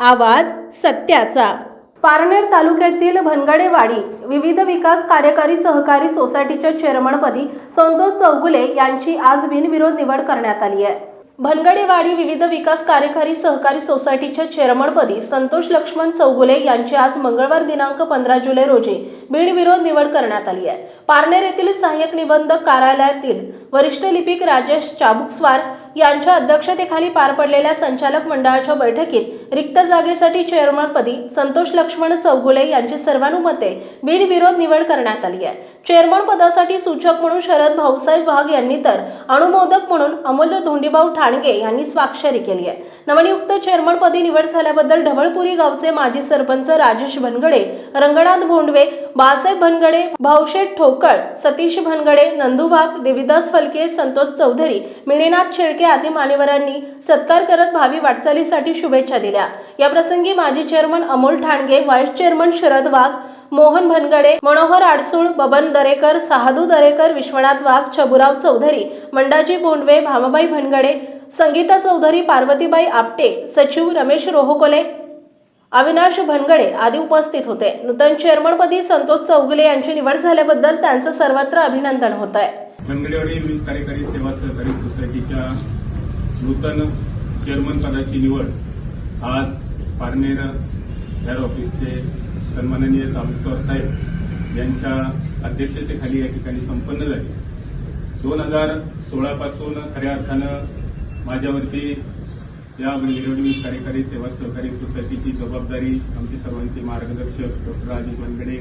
आवाज सत्याचा. पारनेर तालुक्यातील भनगडेवाडी विविध विकास कार्यकारी सहकारी सोसायटीच्या चेअरमनपदी संतोष चौगुले यांची आज बिनविरोध निवड करण्यात आली आहे. भनगडेवाडी विविध विकास कार्यकारी सहकारी सोसायटीच्या चेअरमनपदी संतोष लक्ष्मण चौगुले यांची आज मंगळवार दिनांक पंधरा जुलै रोजी बिनविरोध निवड करण्यात आली आहे. पारनेर येथील सहाय्यक निबंधक कार्यालयातील वरिष्ठ लिपिक राजेश चाबुकस्वार यांच्या अध्यक्षतेखाली पार पडलेल्या संचालक मंडळाच्या बैठकीत रिक्त जागेसाठी चेअरमनपदी संतोष लक्ष्मण चौगुले यांची सर्वानुमते बिनविरोध निवड करण्यात आली आहे. चेअरमन पदासाठी सूचक म्हणून शरद भाऊसाहेब वाघ यांनी तर अनुमोदक म्हणून अमोल धोंडीभाऊ ठाणगे यांनी स्वाक्षरी केली आहे. नवनियुक्त चेअरमनपदी निवड झाल्याबद्दल ढवळपुरी गावचे माजी सरपंच राजेश भनगडे रंगनाथ भोंडवे बाळासाहेब भनगडे भाऊशेठ ठोकळ सतीश भनगडे नंदू वाघ देविदास फलके संतोष चौधरी मिणीनाथ शेळके आदी मान्यवरांनी सत्कार करत भावी वाटचालीसाठी शुभेच्छा दिल्या. याप्रसंगी माजी chairman Amol Thange vice chairman Sharad Wagh Mohan Bhangade Manohar Adsul Baban Darekar Sahadu Darekar Vishwanath Wagh Chhaburao Chaudhari Mandaji Bondwe Bhamabai Bhangade Sangeeta Chaudhari Parvatibai Apte सचिव रमेश रोहकोले अविनाश भनगडे आदी उपस्थित होते. नूतन चेअरमनपदी संतोष चौगुले यांची निवड झाल्याबद्दल त्यांचं सर्वत्र अभिनंदन होत आहे मनगडेवाडी विविध कार्यकारी सेवा सहकारी सोसायटीच्या नूतन चेअरमन पदाची निवड आज पारनेर हेड ऑफिसचे सन्माननीय सावंतकर साहेब यांच्या अध्यक्षतेखाली या ठिकाणी संपन्न झाली. दोन हजार सोळापासून खऱ्या अर्थानं माझ्यावरती या निवडणूक कार्यकारी सेवा सहकारी सोसायटीची जबाबदारी आमचे सर्वांचे मार्गदर्शक डॉक्टर राजीव मनगडे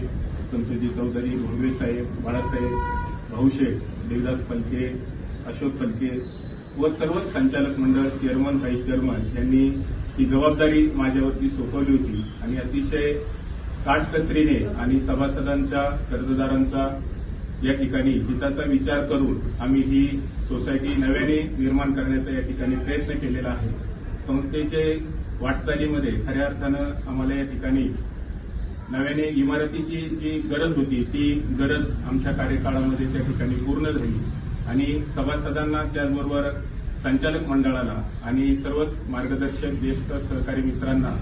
संतोजी चौधरी भोंडवे साहेब बाळासाहेब भाऊशेठ देवदास फलके अशोक फलके व सर्व संचालक मंडळ चेअरमन व्हाईस चेअरमन यांनी ही जबाबदारी माझ्यावरती सोपवली होती. आणि अतिशय काटकसरीने आणि सभासदांच्या कर्जदारांचा या ठिकाणी हिताचा विचार करून आम्ही ही सोसायटी नव्याने निर्माण करण्याचा या ठिकाणी प्रयत्न केलेला आहे. संस्थेचे वाटचालीमध्ये खऱ्या अर्थानं आम्हाला या ठिकाणी नव्याने इमारतीची जी गरज होती ती गरज आमच्या कार्यकाळामध्ये त्या ठिकाणी पूर्ण झाली. आणि सभासदांना त्याचबरोबर संचालक मंडळाला आणि सर्वच मार्गदर्शक ज्येष्ठ सहकारी मित्रांना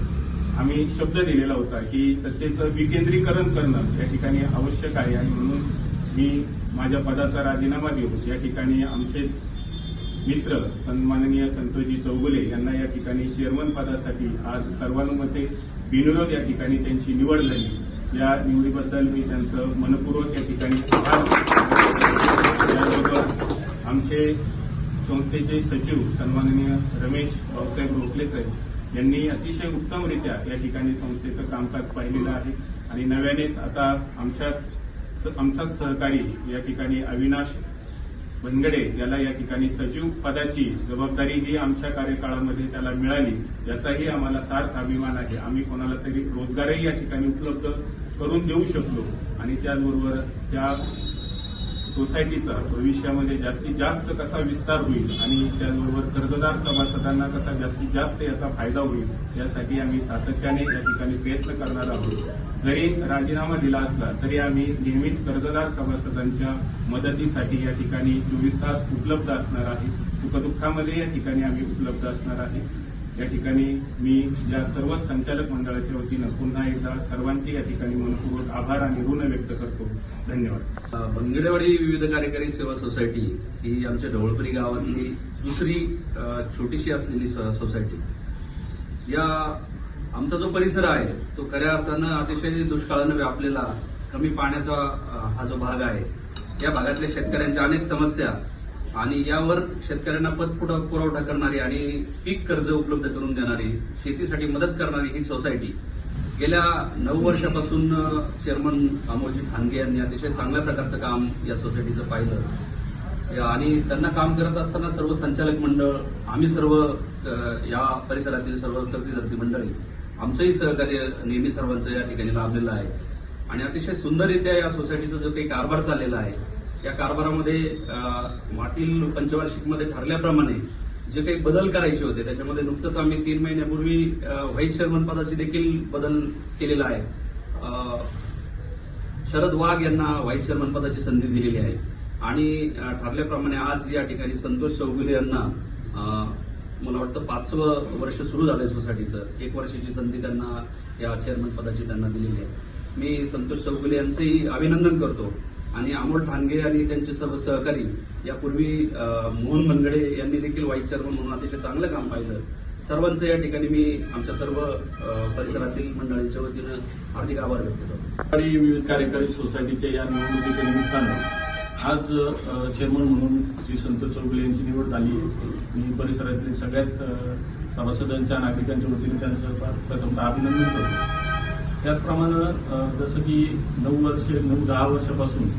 आम्ही शब्द दिलेला होता की सत्तेचं विकेंद्रीकरण करणं या ठिकाणी आवश्यक आहे आणि म्हणून मी माझ्या पदाचा राजीनामा देऊन या ठिकाणी आमचे मित्र सन्माननीय संतोषजी चौगुले यांना या ठिकाणी चेअरमन पदासाठी आज सर्वानुमते बिनविरोध या ठिकाणी त्यांची निवड झाली. या निवडीबद्दल मी त्यांचं मनपूर्वक या ठिकाणी आभार आमचे संस्थेचे सचिव सन्माननीय रमेश भाऊसाहेब रोखलेकर यांनी अतिशय उत्तमरित्या या ठिकाणी संस्थेचं कामकाज पाहिलेलं आहे. आणि नव्यानेच आता आमच्याच आमचाच सहकारी या ठिकाणी अविनाश बनगडे याला या ठिकाणी सचिव पदाची जबाबदारी ही आमच्या कार्यकाळामध्ये त्याला मिळाली. याचाही आम्हाला सार्थ अभिमान आहे. आम्ही कोणाला तरी रोजगारही या ठिकाणी उपलब्ध करून देऊ शकलो आणि त्याचबरोबर त्या सोसायटीचा भविष्यामध्ये जास्तीत जास्त कसा विस्तार होईल आणि त्याचबरोबर कर्जदार सभासदांना कसा जास्तीत जास्त याचा फायदा होईल यासाठी आम्ही सातत्याने या ठिकाणी प्रयत्न करणार आहोत. जरी राजीनामा दिला असला तरी आम्ही नेहमीच कर्जदार सभासदांच्या मदतीसाठी या ठिकाणी चोवीस तास उपलब्ध असणार आहे. सुखदुःखामध्ये या ठिकाणी आम्ही उपलब्ध असणार आहे. या ठिकाणी मी या सर्व संचालक मंडळाच्या वतीनं पुन्हा एकदा सर्वांचे या ठिकाणी मनपूर्वक आभार आणि ऋण व्यक्त करतो. धन्यवाद. बंगडेवाडी विविध कार्यकारी सेवा सोसायटी ही आमच्या ढवळपरी गावातली दुसरी छोटीशी असलेली सोसायटी. या आमचा जो परिसर आहे तो खऱ्या अर्थानं अतिशय दुष्काळानं व्यापलेला कमी पाण्याचा हा जो भाग आहे या भागातल्या शेतकऱ्यांच्या अनेक समस्या आणि यावर शेतकऱ्यांना पत पुरवठा करणारी आणि पीक कर्ज उपलब्ध करून देणारी शेतीसाठी मदत करणारी ही सोसायटी गेल्या नऊ वर्षापासून चेअरमन अमोलजी ठाणगे यांनी अतिशय चांगल्या प्रकारचं काम या सोसायटीचं पाहिलं. आणि त्यांना काम करत असताना सर्व संचालक मंडळ आम्ही सर्व या परिसरातील सर्व कर्तृदर्ती मंडळी आमचंही सहकार्य नेहमी सर्वांचं या ठिकाणी लाभलेलं आहे. आणि अतिशय सुंदररित्या या सोसायटीचा जो काही कारभार चाललेला आहे या कारभारामध्ये मागील पंचवार्षिकमध्ये ठरल्याप्रमाणे जे काही बदल करायचे होते त्याच्यामध्ये नुकतंच आम्ही तीन महिन्यापूर्वी व्हाईस चेअरमन पदाची देखील बदल केलेला आहे. शरद वाघ यांना व्हाईस चेअरमन पदाची संधी दिलेली आहे. आणि ठरल्याप्रमाणे आज या ठिकाणी संतोष चौगुले यांना मला वाटतं पाचवं वर्ष सुरू झालंय सोसायटीचं. एक वर्षाची संधी त्यांना या चेअरमन पदाची त्यांना दिलेली आहे. मी संतोष चौगुले यांचंही अभिनंदन करतो. आणि अमोल ठाणगे आणि त्यांचे सर्व सहकारी यापूर्वी मोहन मनगडे यांनी देखील व्हाईस चेअरमन म्हणून अतिशय चांगलं काम पाहिलं. सर्वांचं या ठिकाणी मी आमच्या सर्व परिसरातील मंडळींच्या वतीनं हार्दिक आभार व्यक्त करतो. आणि विविध कार्यकारी सोसायटीच्या या निवडणुकीच्या निमित्तानं आज चेअरमन म्हणून श्री संतोष चौगुले यांची निवड झाली. मी परिसरातील सगळ्याच सभासदांच्या नागरिकांच्या वतीने त्यांचं प्रथमतः अभिनंदन करतो. त्याचप्रमाणे जसं की नऊ वर्ष नऊ दहा वर्षापासून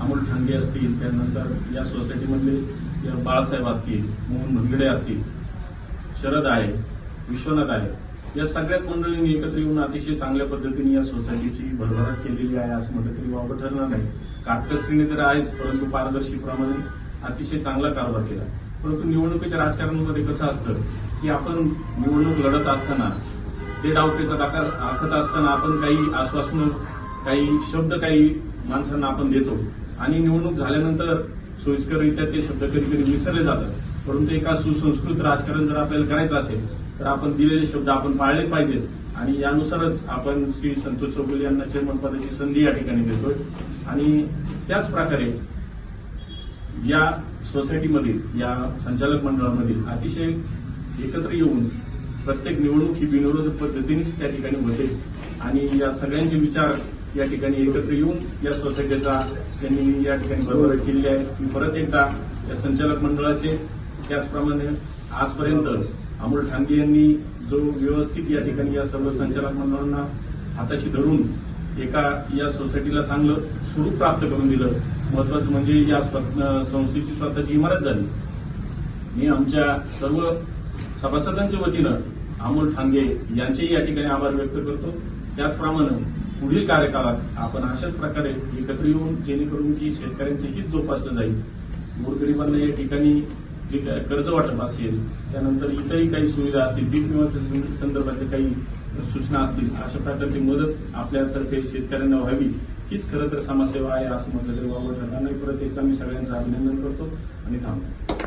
अमोल ठांगे असतील त्यानंतर या सोसायटीमधले बाळासाहेब असतील मोहन भनगडे असतील शरद आहे विश्वनाथ आहे या सगळ्यात मंडळींनी एकत्र येऊन अतिशय चांगल्या पद्धतीने या सोसायटीची भरभराट केलेली आहे असं म्हटलं तरी वापर ठरणार नाही. काटकसरीने तर आहेच परंतु पारदर्शीप्रमाणे अतिशय चांगला कारभार केला. परंतु निवडणुकीच्या राजकारणामध्ये कसं असतं की आपण निवडणूक लढत असताना ते डावपेचा आकार आखत असताना आपण काही आश्वासनं काही शब्द काही माणसांना आपण देतो. आणि निवडणूक झाल्यानंतर सोयीस्कररित्या ते शब्द कधी कधी विसरले जातात. परंतु एका सुसंस्कृत राजकारण जर आपल्याला करायचं असेल तर आपण दिलेले शब्द आपण पाळले पाहिजेत. आणि यानुसारच आपण श्री संतोष चौगुले यांना चेअरमन पदाची संधी या ठिकाणी देतोय. आणि त्याच प्रकारे या सोसायटीमधील या संचालक मंडळामधील अतिशय एकत्र येऊन प्रत्येक निवडणूक ही बिनविरोध पद्धतीनेच त्या ठिकाणी होते. आणि या सगळ्यांचे विचार या ठिकाणी एकत्र येऊन या सोसायटीचा त्यांनी या ठिकाणी बरोबर केलेली आहे. मी परत एकदा या संचालक मंडळाचे त्याचप्रमाणे आजपर्यंत अमोल ठांगे यांनी जो व्यवस्थित या ठिकाणी या सर्व संचालक मंडळांना हाताशी धरून एका या सोसायटीला चांगलं स्वरूप प्राप्त करून दिलं. महत्वाचं म्हणजे या संस्थेची स्वतःची इमारत झाली. मी आमच्या सर्व सभासदांच्या वतीनं अमोल ठांगे यांचेही या ठिकाणी आभार व्यक्त करतो. त्याचप्रमाणे पुढील कार्यकाळात आपण अशाच प्रकारे एकत्र येऊन जेणेकरून की शेतकऱ्यांचे हित जोपासलं जाईल. गोरगरिबांना या ठिकाणी जे कर्ज वाटप असेल त्यानंतर इतरही काही सुविधा असतील पीक विम्याच्या सं- संदर्भातल्या काही सूचना असतील अशा प्रकारची मदत आपल्यातर्फे शेतकऱ्यांना व्हावी हीच खरं तर समाजसेवा आहे असं म्हटलं तरी वावड ठरणार नाही. परत एकदा मी सगळ्यांचं अभिनंदन करतो आणि थांबतो.